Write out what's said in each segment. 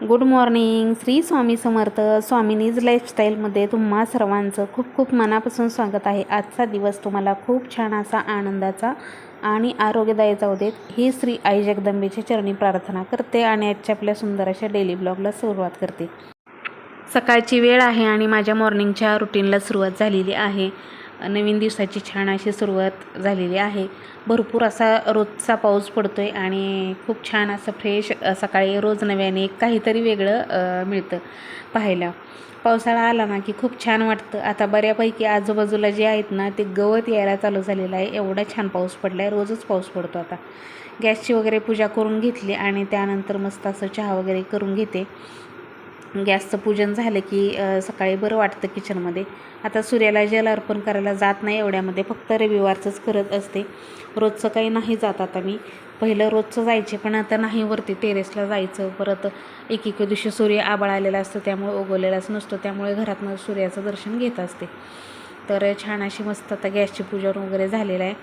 Good morning Shri Swami Samarth स्वामिनीज लाईफस्टाईलमध्ये तुम्हा सर्वांचं खूप खूप मनापासून स्वागत आहे. आजचा दिवस तुम्हाला खूप छान असा आनंदाचा आणि आरोग्यदायी जाऊ देत ही श्री आई जगदंबेची चरणी प्रार्थना करते आणि आजच्या आपल्या सुंदर अशा डेली ब्लॉगला सुरुवात करते. सकाळची वेळ आहे आणि माझ्या मॉर्निंगच्या रुटीनला सुरुवात झालेली आहे. नवीन दिवसाची छान अशी सुरुवात झालेली आहे. भरपूर असा रोजचा पाऊस पडतो आहे आणि खूप छान असं फ्रेश सकाळी रोज नव्याने काहीतरी वेगळं मिळतं पाहायला. पावसाळा आला ना की खूप छान वाटतं. आता बऱ्यापैकी आजूबाजूला जे आहेत ना ते गवत यायला चालू झालेलं आहे. एवढा छान पाऊस पडला आहे रोजच पाऊस पडतो आता. गॅसची वगैरे पूजा करून घेतली आणि त्यानंतर मस्त असं चहा वगैरे करून घेते. गॅसचं पूजन झालं की सकाळी बरं वाटतं किचनमध्ये. आता सूर्याला जल अर्पण करायला जात नाही एवढ्यामध्ये फक्त रविवारचंच करत असते. रोजचं काही नाही जात आता मी. पहिलं रोजचं जायचे पण आता नाही वरती टेरेसला जायचं. परत एक एक दिवशी सूर्य आबाळ आलेला असतो त्यामुळे उगवलेलाच नसतो. त्यामुळे घरातनं सूर्याचं दर्शन घेत असते. तर छान अशी मस्त आता गॅसची पूजन वगैरे झालेलं आहे.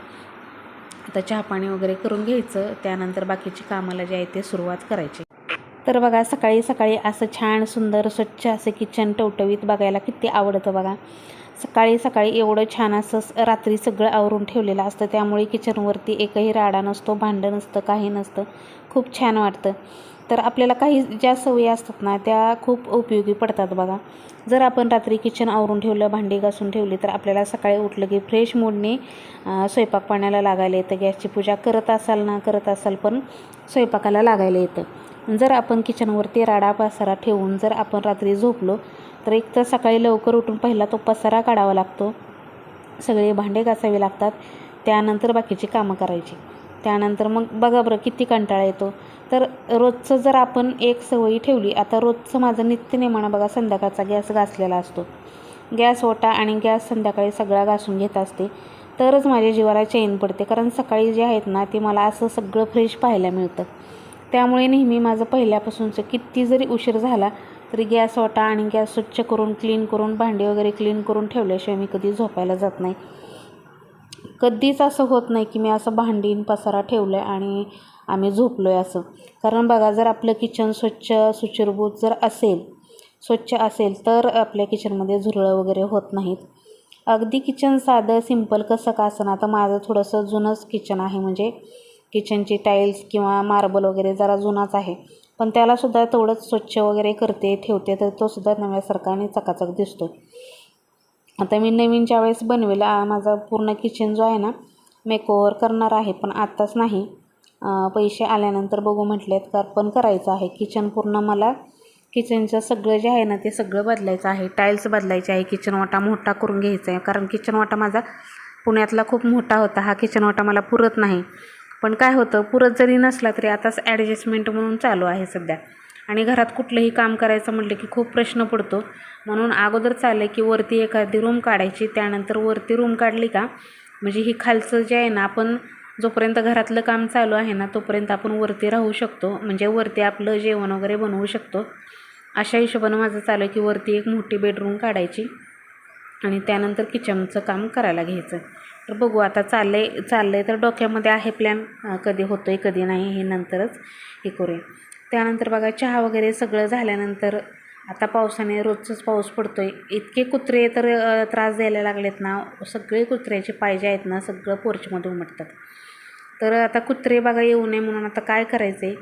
आता चहा पाणी वगैरे करून घ्यायचं. त्यानंतर बाकीची कामाला जे आहे ते सुरुवात करायची. तर बघा सकाळी सकाळी असं छान सुंदर स्वच्छ असं किचन टवटवीत बघायला किती आवडतं बघा. सकाळी सकाळी एवढं छान असं रात्री सगळं आवरून ठेवलेलं असतं. त्यामुळे किचनवरती एकही राडा नसतो भांडं नसतं काही नसतं. खूप छान वाटतं. तर आपल्याला काही ज्या सवयी असतात ना त्या खूप उपयोगी पडतात बघा. जर आपण रात्री किचन आवरून ठेवलं भांडी घासून ठेवली तर आपल्याला सकाळी उठलं की फ्रेश मूडने स्वयंपाक पाण्याला लागायला येतं. गॅसची पूजा करत असाल ना करत असाल पण स्वयंपाकाला लागायला येतं. जर आपण किचनवरती राडा पसारा ठेवून जर आपण रात्री झोपलो तर एक तर सकाळी लवकर उठून पहिला तो पसारा काढावा लागतो. सगळे भांडे घासावे लागतात. त्यानंतर बाकीची कामं करायची. त्यानंतर मग बघा बरं किती कंटाळा येतो. तर रोजचं जर आपण एक सवयी ठेवली आता रोजचं माझं नित्यनेमानं बघा संध्याकाळचा गॅस घासलेला असतो. गॅस ओटा आणि गॅस संध्याकाळी सगळा घासून घेत असते. तरच माझ्या जीवाला चैन पडते. कारण सकाळी जे आहेत ना ते मला असं सगळं फ्रेश पाहायला मिळतं. त्यामुळे नेहमी माझं पहिल्यापासूनचं किती जरी उशीर झाला तरी गॅस ओटा आणि गॅस स्वच्छ करून क्लीन करून भांडी वगैरे क्लीन करून ठेवल्याशिवाय मी कधी झोपायला जात नाही. कधीच असं होत नाही की मी असं भांडीन पसारा ठेवलं आहे आणि आम्ही झोपलो आहे असं. कारण बघा जर आपलं किचन स्वच्छ सुचिरभूत जर असेल स्वच्छ असेल तर आपल्या किचनमध्ये झुरळं वगैरे होत नाहीत. अगदी किचन साधं सिंपल कसं का असं आता माझं थोडंसं जुनंच किचन आहे. म्हणजे किचनची टाईल्स किंवा मार्बल वगैरे जरा जुनाच आहे. पण त्यालासुद्धा तेवढंच स्वच्छ वगैरे करते ठेवते तर तोसुद्धा नव्यासारखा आणि चकाचक दिसतो आता मी नवीन ज्यावेळेस बनवेल माझा पूर्ण किचन जो आहे ना मेकओव्हर करणार आहे पण आत्ताच नाही. पैसे आल्यानंतर बघू म्हटलेत का पण करायचं आहे. किचन पूर्ण मला किचनचं सगळं जे आहे ना ते सगळं बदलायचं आहे. टाईल्स बदलायचे आहे किचन वाटा मोठा करून घ्यायचा आहे. कारण किचन वाटा माझा पुण्यातला खूप मोठा होता. हा किचन वाटा मला पुरत नाही. पण काय होतं पुरत जरी नसला तरी आताच ॲडजस्टमेंट म्हणून चालू आहे सध्या. आणि घरात कुठलंही काम करायचं म्हटलं की खूप प्रश्न पडतो. म्हणून अगोदर चाललं की वरती एखादी रूम काढायची त्यानंतर वरती रूम काढली का म्हणजे ही खालचं जे आहे ना आपण जोपर्यंत घरातलं काम चालू आहे ना तोपर्यंत आपण वरती राहू शकतो. म्हणजे वरती आपलं जेवण वगैरे बनवू शकतो. अशा हिशोबानं माझं चालू आहे की वरती एक मोठी बेडरूम काढायची. आणि त्यानंतर किचनचं काम करायला घ्यायचं. तर बघू आता चाललं आहे चाललं आहे तर डोक्यामध्ये आहे प्लॅन कधी होतो आहे कधी नाही हे नंतरच हे करूया. त्यानंतर बघा चहा वगैरे सगळं झाल्यानंतर आता पावसाने रोजचाच पाऊस पडतो आहे इतके कुत्रे तर त्रास द्यायला लागलेत ना. सगळे कुत्र्याचे पाहिजे आहेत ना सगळं पोर्चमध्ये उमटतात. तर आता कुत्रे बघा येऊ नये म्हणून आता काय करायचं आहे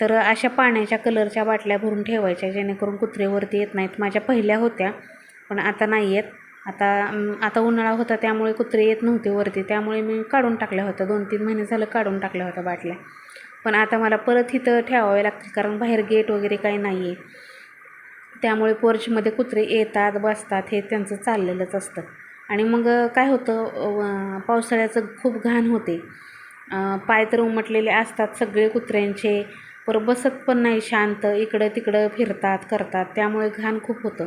तर अशा पाण्याच्या कलरच्या बाटल्या भरून ठेवायच्या जेणेकरून कुत्रेवरती येत नाहीत. माझ्या पहिल्या होत्या पण आता नाही आहेत आता आता उन्हाळा होता त्यामुळे कुत्रे येत नव्हते वरती. त्यामुळे मी काढून टाकल्या होत्या दोन तीन महिने झालं काढून टाकल्या होत्या बाटल्या. पण आता मला परत इथं ठेवावे लागतील कारण बाहेर गेट वगैरे काही नाही आहे त्यामुळे पोर्चमध्ये कुत्रे येतात बसतात हे त्यांचं चाललेलंच असतं. आणि मग काय होतं पावसाळ्याचं खूप घाण होते. पाय तर उमटलेले असतात सगळे कुत्र्यांचे. पर बसत पण नाही शांत. इकडं तिकडं फिरतात करतात. त्यामुळे घाण खूप होतं.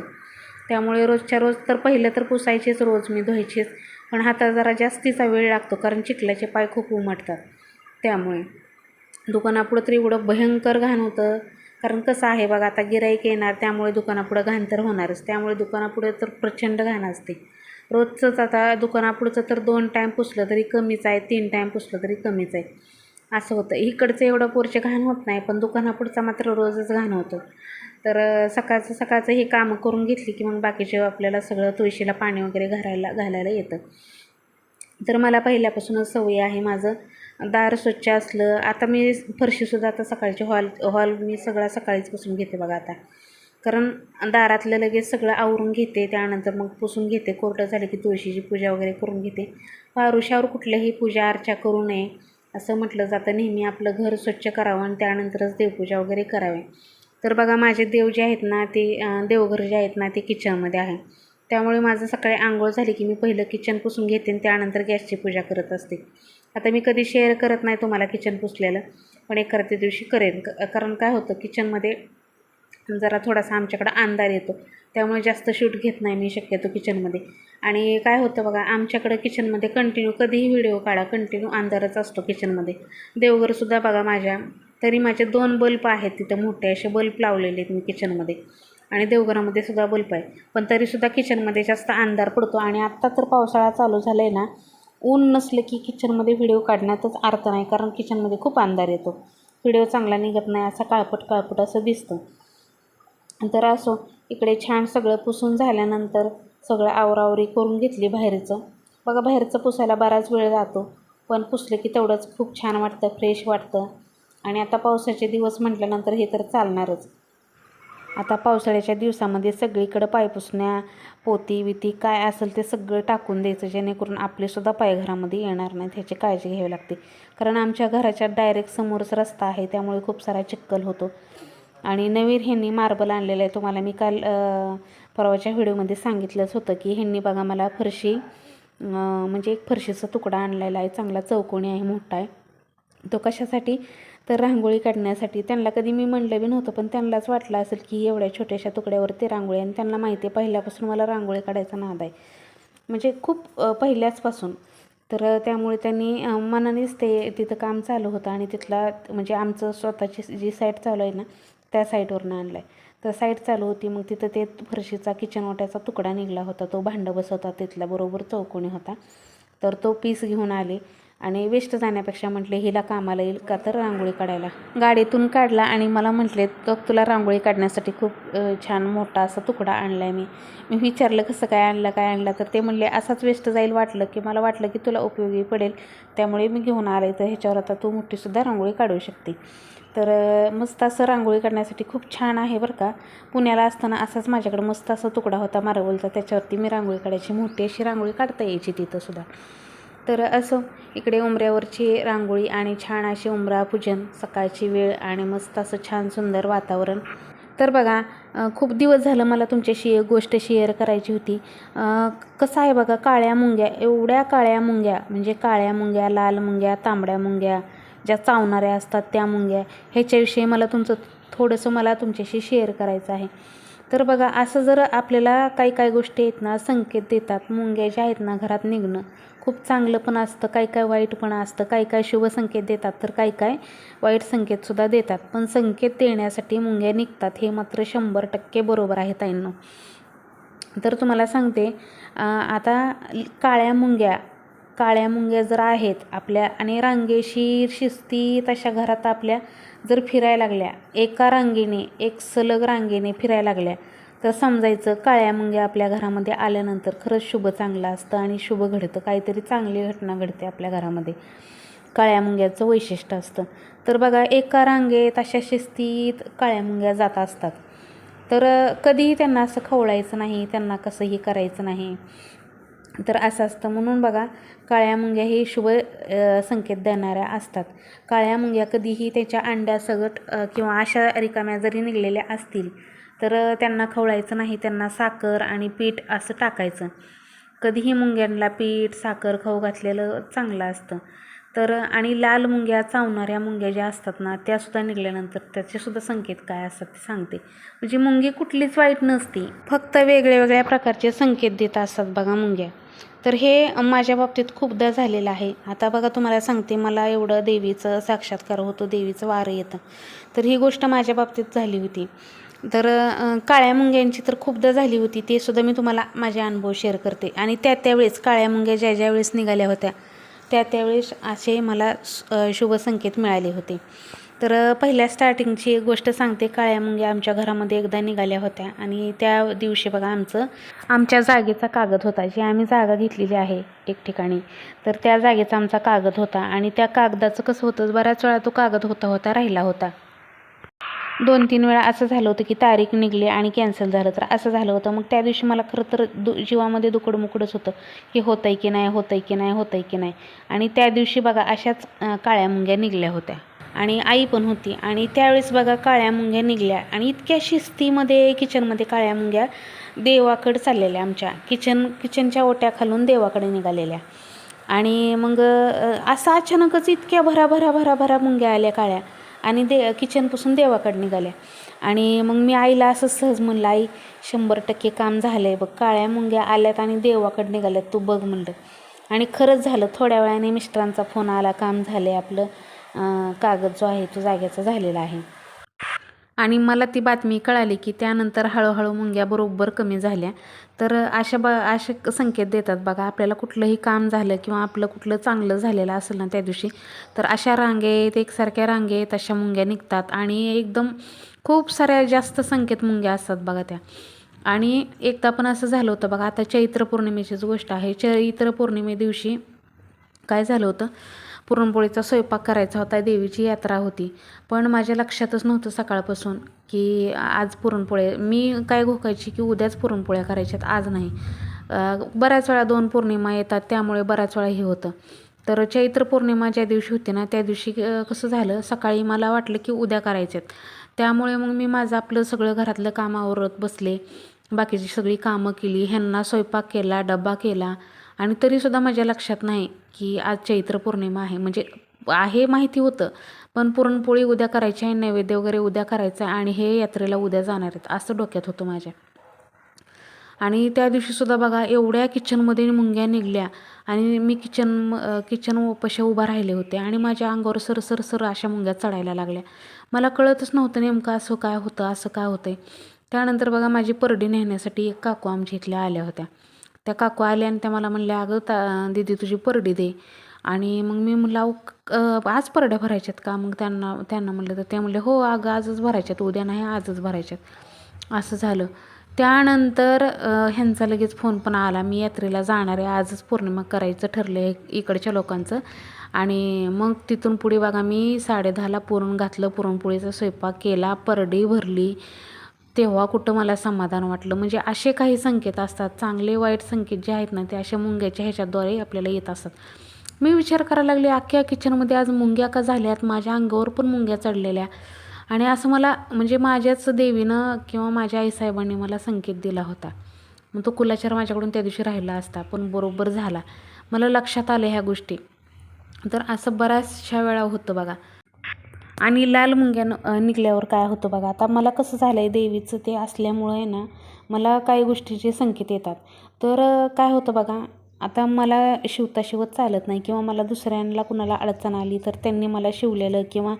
त्यामुळे रोजच्या रोज तर पहिलं तर पुसायचेच रोज मी धुवायचेच. पण हाता जरा जास्तीचा वेळ लागतो कारण चिखलाचे पाय खूप उमटतात. त्यामुळे दुकानापुढं तर एवढं भयंकर घाण होतं. कारण कसं आहे बघा आता गिराईक येणार त्यामुळे दुकानापुढं घाण तर होणारच. त्यामुळे दुकानापुढे तर प्रचंड घाण असते. रोजचंच आता दुकानापुढचं तर दोन टाईम पुसलं तरी कमीच आहे तीन टाईम पुसलं तरी कमीच आहे. असं होतं. इकडचं एवढं पोरचे घाण होत नाही पण दुकानापुढचा मात्र रोजच घाण होतं. तर सकाळचं सकाळचं ही कामं करून घेतली की मग बाकीचे आपल्याला सगळं तुळशीला पाणी वगैरे घालायला घालायला येतं. तर मला पहिल्यापासूनच सवय आहे माझं. दार स्वच्छ असलं आता मी फरशीसुद्धा आता सकाळची हॉल हॉल मी सगळा सकाळीच पुसून घेते बघा आता. कारण दारातलं लगेच सगळं आवरून घेते त्यानंतर मग पुसून घेते. कोरडं झालं की तुळशीची पूजा वगैरे करून घेते. पारुष्यावर कुठल्याही पूजा अर्चा करू नये असं म्हटलं जातं. नेहमी आपलं घर स्वच्छ करावं आणि त्यानंतरच देवपूजा वगैरे करावी. तर बघा माझे देव जे आहेत ना ते देवघर जे आहेत ना ते किचनमध्ये आहे. त्यामुळे माझं सकाळी आंघोळ झाली की मी पहिलं किचन पुसून घेते आणि त्यानंतर गॅसची पूजा करत असते. आता मी कधी शेअर करत नाही तुम्हाला किचन पुसलेलं पण एखाद्या दिवशी करेन. क- कारण काय होतं किचनमध्ये जरा थोडासा आमच्याकडं अंधार येतो. त्यामुळे जास्त शूट घेत नाही मी शक्यतो किचनमध्ये. आणि काय होतं बघा आमच्याकडं किचनमध्ये कंटिन्यू कधीही व्हिडिओ काढा कंटिन्यू अंधारच असतो किचनमध्ये. देवघरसुद्धा बघा माझ्या तरी माझे दोन बल्ब आहेत तिथं मोठे असे बल्ब लावलेले आहेत मी किचनमध्ये आणि देवघरामध्ये सुद्धा बल्ब आहे. पण तरीसुद्धा किचनमध्ये जास्त अंधार पडतो. आणि आत्ता तर पावसाळा चालू झाला आहे ना ऊन नसलं की किचनमध्ये व्हिडिओ काढण्यातच अर्थ नाही. कारण किचनमध्ये खूप अंधार येतो. व्हिडिओ चांगला निघत नाही असा काळपट काळपट असं दिसतं. तर असो इकडे छान सगळं पुसून झाल्यानंतर सगळं आवरावरी करून घेतली बाहेरचं. बघा बाहेरचं पुसायला बराच वेळ जातो. पण पुसलं की तेवढंच खूप छान वाटतं फ्रेश वाटतं. आणि आता पावसाचे दिवस म्हटल्यानंतर हे तर चालणारच. आता पावसाळ्याच्या दिवसामध्ये सगळीकडं पायपुसण्या पोती विती काय असेल ते सगळं टाकून द्यायचं जेणेकरून आपलेसुद्धा पाय घरामध्ये येणार नाहीत ह्याची काळजी घ्यावी लागते. कारण आमच्या घराच्या डायरेक्ट समोरच रस्ता आहे त्यामुळे खूप सारा चिक्कल होतो. आणि नवीर ह्यांनी मार्बल आणलेलं आहे तुम्हाला मी काल परवाच्या व्हिडिओमध्ये सांगितलंच होतं की ह्यांनी बघा मला फरशी म्हणजे एक फरशीचा तुकडा आणलेला आहे चांगला चौकोनी आहे मोठा आहे. तो कशासाठी? तर रांगोळी काढण्यासाठी त्यांना कधी मी म्हणलं बी नव्हतं पण त्यांनाच वाटलं असेल की एवढ्या छोट्याशा तुकड्यावरती रांगोळी आणि त्यांना माहिती आहे पहिल्यापासून मला रांगोळी काढायचा नाद आहे. म्हणजे खूप पहिल्याचपासून. तर त्यामुळे त्यांनी मनानेच ते तिथं काम चालू होतं आणि तिथला म्हणजे आमचं स्वतःची जी साईट चालू आहे ना त्या साईटवरनं आणलं आहे तर साईट चालू होती मग तिथं ते फरशीचा किचन वाट्याचा तुकडा निघाला होता. तो भांडं बसवता तिथला बरोबर चौकोनी होता. तर तो पीस घेऊन आले. आणि वेस्ट जाण्यापेक्षा म्हटले हिला कामाला येईल का तर रांगोळी काढायला. गाडीतून काढला आणि मला म्हटले तर तुला रांगोळी काढण्यासाठी खूप छान मोठा असा तुकडा आणला आहे मी. मी विचारलं कसं काय आणलं काय आणलं? तर ते म्हणले असाच वेस्ट जाईल वाटलं की मला वाटलं की तुला उपयोगी पडेल. त्यामुळे मी घेऊन आले. तर ह्याच्यावर आता तू मोठीसुद्धा रांगोळी काढू शकते. तर मस्त असं रांगोळी काढण्यासाठी खूप छान आहे बरं का. पुण्याला असताना असाच माझ्याकडे मस्त असा तुकडा होता मारवलचा त्याच्यावरती मी रांगोळी काढायची मोठी अशी रांगोळी काढता यायची तिथंसुद्धा तर असं इकडे उंबऱ्यावरची रांगोळी आणि छान अशी उंबरा पूजन सकाळची वेळ आणि मस्त असं छान सुंदर वातावरण. तर बघा खूप दिवस झालं मला तुमच्याशी एक गोष्ट शेअर करायची होती. कसं आहे बघा काळ्या मुंग्या एवढ्या काळ्या मुंग्या म्हणजे काळ्या मुंग्या लाल मुंग्या तांबड्या मुंग्या ज्या चावणाऱ्या असतात त्या मुंग्या ह्याच्याविषयी मला तुमचं थोडंसं मला तुमच्याशी शेअर करायचं आहे. तर बघा असं जर आपल्याला काही काही गोष्टी आहेत ना संकेत देतात मुंग्या ज्या आहेत ना घरात निघणं खूप चांगलं पण असतं काय काय वाईट पण असतं काय काय शुभसंकेत देतात तर काय काय वाईट संकेतसुद्धा देतात. पण संकेत देण्यासाठी मुंग्या निघतात हे मात्र शंभर टक्के बरोबर आहे ताईंनो. तर तुम्हाला सांगते आता काळ्या मुंग्या काळ्या मुंग्या जर आहेत आपल्या आणि रांगेशीर शिस्तीत अशा घरात आपल्या जर फिरायला लागल्या एका रांगेने एक सलग रांगेने फिरायला लागल्या तर समजायचं काळ्या मुंग्या आपल्या घरामध्ये आल्यानंतर खरंच शुभ चांगलं असतं आणि शुभ घडतं. काहीतरी चांगली घटना घडते आपल्या घरामध्ये. काळ्या मुंग्याचं वैशिष्ट्य असतं. तर बघा एका रांगेत अशा शिस्तीत काळ्या मुंग्या जात असतात. तर कधीही त्यांना असं खवळायचं नाही त्यांना कसंही करायचं नाही. तर असं असतं. म्हणून बघा काळ्या मुंग्या हे शुभ संकेत देणाऱ्या असतात. काळ्या मुंग्या कधीही त्याच्या अंड्यासगट किंवा अशा रिकाम्या जरी निघलेल्या असतील तर त्यांना खवळायचं नाही त्यांना साखर आणि पीठ असं टाकायचं. कधीही मुंग्यांना पीठ साखर खाऊ घातलेलं चांगलं असतं. तर आणि लाल मुंग्या चावणाऱ्या मुंग्या ज्या असतात ना त्यासुद्धा निघाल्यानंतर त्याचेसुद्धा संकेत काय असतात ते सांगते. म्हणजे मुंगी कुठलीच वाईट नसती. फक्त वेगळ्या वेगळ्या प्रकारचे संकेत देत असतात बघा मुंग्या. तर हे माझ्या बाबतीत खूपदा झालेलं आहे. आता बघा तुम्हाला सांगते मला एवढं देवीचं साक्षात्कार होतो देवीचं वारं येतं. तर ही गोष्ट माझ्या बाबतीत झाली होती. तर काळ्या मुंग्यांची तर खूपदा झाली होती ते सुद्धा मी तुम्हाला माझे अनुभव शेअर करते. आणि त्या त्यावेळेस काळ्या मुंग्या ज्या ज्या वेळेस निघाल्या होत्या त्या त्यावेळेस असे मला शुभ संकेत मिळाले होते. तर पहिल्या स्टार्टिंगची एक गोष्ट सांगते काळ्या मुंग्या आमच्या घरामध्ये एकदा निघाल्या होत्या. आणि त्या दिवशी बघा आमचं आमच्या जागेचा कागद होता जी आम्ही जागा घेतलेली आहे एक ठिकाणी. तर त्या जागेचा आमचा कागद होता. आणि त्या कागदाचं कसं होतं बऱ्याच वेळा तो कागद होता होता राहिला होता. दोन तीन वेळा असं झालं होतं की तारीख निघली आणि कॅन्सल झालं. तर असं झालं होतं. मग त्या दिवशी मला खरं तर दु जीवामध्ये दुकडमुकडच होतं की होतं आहे की नाही होतं आहे की नाही होतं आहे की नाही. आणि त्या दिवशी बघा अशाच काळ्या मुंग्या निघल्या होत्या. आणि आई पण होती. आणि त्यावेळेस बघा काळ्या मुंग्या निघल्या. आणि इतक्या शिस्तीमध्ये किचनमध्ये काळ्या मुंग्या देवाकडे चाललेल्या आमच्या. किचन किचनच्या ओट्या खालून देवाकडे निघालेल्या. आणि मग असं अचानकच इतक्या भरा भरा भरा भरा मुंग्या आल्या काळ्या. आणि दे किचनपासून देवाकडे निघाल्या. आणि मग मी आईला असं सहज म्हणलं आई शंभर टक्के काम झालं आहे बघ काळ्या मुंग्या आल्यात आणि देवाकडे निघाल्यात तू बघ म्हणलं. आणि खरंच झालं थोड्या वेळाने मिस्टरांचा फोन आला काम झालं आहे आपलं कागद जो आहे तो जाग्याचा झालेला आहे. आणि मला ती बातमी कळाली की त्यानंतर हळूहळू मुंग्या बरोबर कमी झाल्या. तर अशा ब असे संकेत देतात बघा आपल्याला कुठलंही काम झालं किंवा आपलं कुठलं चांगलं झालेलं असेल ना त्या दिवशी तर अशा रांगेत एकसारख्या रांगेत अशा मुंग्या निघतात. आणि एकदम खूप साऱ्या जास्त संकेत मुंग्या असतात बघा त्या. आणि एकदा पण असं झालं होतं बघा आता चैत्र पौर्णिमेचीच गोष्ट आहे. चैत्र पौर्णिमे दिवशी काय झालं होतं पुरणपोळीचा स्वयंपाक करायचा होता देवीची यात्रा होती. पण माझ्या लक्षातच नव्हतं सकाळपासून की आज पुरणपोळ्या मी काय घोकायची की उद्याच पुरणपोळ्या करायच्यात आज नाही. बऱ्याच वेळा दोन पौर्णिमा येतात त्यामुळे बऱ्याच वेळा हे होतं. तर चैत्र पौर्णिमा ज्या दिवशी होती ना त्या दिवशी कसं झालं सकाळी मला वाटलं की उद्या करायच्यात त्यामुळे मग मी माझं आपलं सगळं घरातलं काम आवरत बसले. बाकीची सगळी कामं केली ह्यांना स्वयंपाक केला डबा केला. आणि तरीसुद्धा माझ्या लक्षात नाही की आज चैत्र पौर्णिमा आहे. म्हणजे आहे माहिती होतं पण पुरणपोळी उद्या करायची आहे नैवेद्य वगैरे उद्या करायचं आहे आणि हे यात्रेला उद्या जाणार आहेत असं डोक्यात होतं माझ्या. आणि त्या दिवशीसुद्धा बघा एवढ्या किचनमध्ये मुंग्या निघल्या आणि मी किचन किचन पशा उभा राहिले होते आणि माझ्या अंगावर सर सर सर अशा मुंग्या चढायला लागल्या. मला कळतच नव्हतं नेमकं असं काय होतं असं काय होतं त्यानंतर बघा माझी परडी नेण्यासाठी एक काकू आमच्या इथल्या आल्या होत्या. त्या काकू आल्या आणि त्या मला म्हणल्या अगं ता दीदी तुझी परडी दे. आणि मग मी म्हणलं अहो आज परड्या भरायच्यात का? मग त्यांना त्यांना म्हणलं तर ते म्हणले हो अगं आजच भरायच्यात उद्या नाही आजच भरायच्यात. असं झालं. त्यानंतर ह्यांचा लगेच फोन पण आला. मी यात्रेला जाणार आहे आजच पौर्णिमा करायचं ठरलं आहे इकडच्या लोकांचं. आणि मग तिथून पुढे बघा मी साडेदहाला पुरण घातलं पुरणपोळीचा स्वयंपाक केला परडी भरली तेव्हा कुठं मला समाधान वाटलं? म्हणजे असे काही संकेत असतात चांगले वाईट संकेत जे आहेत ना ते अशा मुंग्याच्या ह्याच्याद्वारे आपल्याला येत असतात. मी विचार करायला लागले अख्ख्या किचनमध्ये आज मुंग्या का झाल्यात? माझ्या अंगावर पण मुंग्या चढलेल्या. आणि असं मला म्हणजे माझ्याच देवीनं किंवा माझ्या आईसाहेबांनी मला संकेत दिला होता. मग तो कुलाचार माझ्याकडून त्या दिवशी राहिला असता पण बरोबर झाला. मला लक्षात आलं ह्या गोष्टी. तर असं बऱ्याचशा वेळा होतं बघा. आणि लाल मुंग्या न- निघल्यावर काय होतं बघा आता मला कसं झालं आहे देवीचं ते असल्यामुळं आहे ना मला काही गोष्टीचे संकेत येतात. तर काय होतं बघा आता मला शिवता शिवत चालत नाही किंवा मला दुसऱ्यांना कुणाला अडचण आली तर त्यांनी मला शिवलेलं किंवा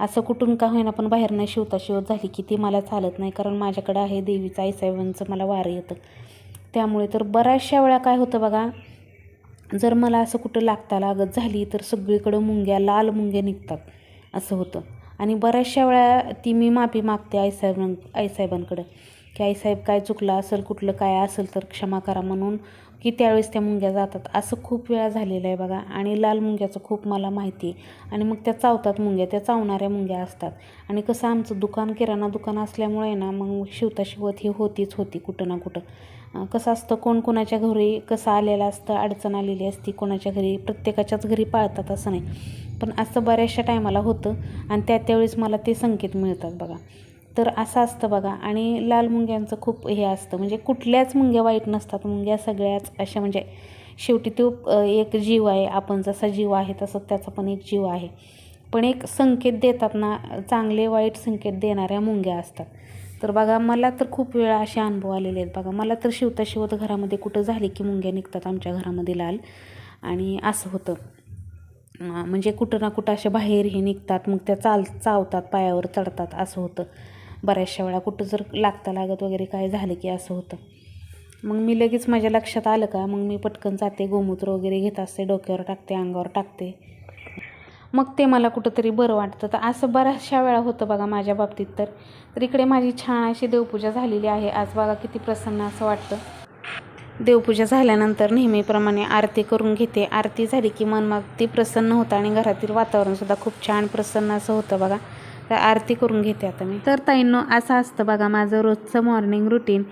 असं कुठून का होईना पण बाहेरनं शिवता शिवत झाली की ती मला चालत नाही कारण माझ्याकडं आहे देवीचं आईसाहेबांचं मला वारं येतं. त्यामुळे तर बऱ्याचशा वेळा काय होतं बघा जर मला असं कुठं लागता लागत झाली तर सगळीकडं मुंग्या लाल मुंग्या निघतात. असं होतं. आणि बऱ्याचशा वेळा ती मी माफी मागते आईसाहेबां आईसाहेबांकडं की आईसाहेब काय चुकलं असेल कुठलं काय असेल तर क्षमा करा म्हणून की त्यावेळेस त्या मुंग्या जातात. असं खूप वेळा झालेलं आहे बघा. आणि लाल मुंग्याचं खूप मला माहिती आहे. आणि मग त्या चावतात मुंग्या त्या चावणाऱ्या मुंग्या असतात. आणि कसं आमचं दुकान किराणा दुकान असल्यामुळे ना मग शिवता शिवत ही होतीच होती कुठं ना कुठं. कसं असतं कोण कोणाच्या घरी कसं आलेलं असतं अडचण आलेली असती कोणाच्या घरी प्रत्येकाच्याच घरी पाळतात असं नाही. पण असं बऱ्याचशा टायमाला होतं आणि त्या त्यावेळेस मला ते संकेत मिळतात बघा. तर असं असतं बघा आणि लाल मुंग्यांचं खूप हे असतं. म्हणजे कुठल्याच मुंग्या वाईट नसतात. मुंग्या सगळ्याच अशा म्हणजे शेवटी तो एक जीव आहे. आपण जसा जीव आहे तसं त्याचा पण एक जीव आहे. पण एक संकेत देतात ना चांगले वाईट संकेत देणाऱ्या मुंग्या असतात. तर बघा मला तर खूप वेळा असे अनुभव आलेले आहेत बघा. मला तर शिवता शिवत घरामध्ये कुठं झाले की मुंग्या निघतात आमच्या घरामध्ये लाल. आणि असं होतं. म्हणजे कुठं ना कुठं अशा बाहेर हे निघतात मग त्या चाल चावतात पायावर चढतात असं होतं. बऱ्याचशा वेळा कुठं जर लागता लागत वगैरे काय झालं की असं होतं. मग मी लगेच माझ्या लक्षात आलं का मग मी पटकन जाते गोमूत्र वगैरे घेत असते डोक्यावर टाकते अंगावर टाकते. मग ते मला कुठंतरी बरं वाटतं. तर असं बऱ्याचशा वेळा होतं बघा माझ्या बाबतीत तर. तर इकडे माझी छान अशी देवपूजा झालेली आहे. आज बघा किती प्रसन्न असं वाटतं. देवपूजा झाल्यानंतर नेहमीप्रमाणे आरती करून घेते. आरती झाली की मन ती प्रसन्न होतं आणि घरातील वातावरणसुद्धा खूप छान प्रसन्न असं होतं बघा. तर आरती करून घेते आता मी. तर ताईंनो असं असतं बघा माझं रोजचं मॉर्निंग रुटीन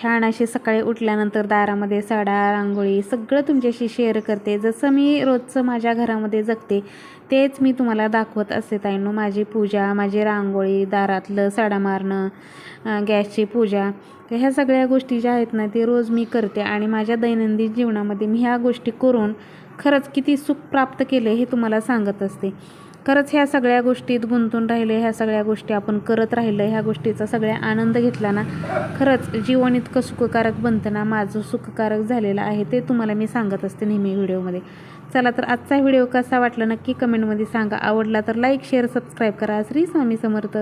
छान अशी सकाळी उठल्यानंतर दारामध्ये सडा रांगोळी सगळं तुमच्याशी शेअर करते. जसं मी रोजचं माझ्या घरामध्ये जगते तेच मी तुम्हाला दाखवत असते ताईंनो. माझी पूजा माझी रांगोळी दारातलं सडा मारणं गॅसची पूजा तर ह्या सगळ्या गोष्टी ज्या आहेत ना ते रोज मी करते. आणि माझ्या दैनंदिन जीवनामध्ये मी ह्या गोष्टी करून खरंच किती सुख प्राप्त केले हे तुम्हाला सांगत असते. खरंच ह्या सगळ्या गोष्टीत गुंतून राहिलं ह्या सगळ्या गोष्टी आपण करत राहिलं ह्या गोष्टीचा सगळ्या आनंद घेतला ना खरंच जीवन इतकं सुखकारक बनतं ना माझं सुखकारक झालेलं आहे ते तुम्हाला मी सांगत असते नेहमी व्हिडिओमध्ये. चला तर आजचा व्हिडिओ कसा वाटला नक्की कमेंटमध्ये सांगा. आवडला तर लाईक शेअर सबस्क्राईब करा. श्री स्वामी समर्थ.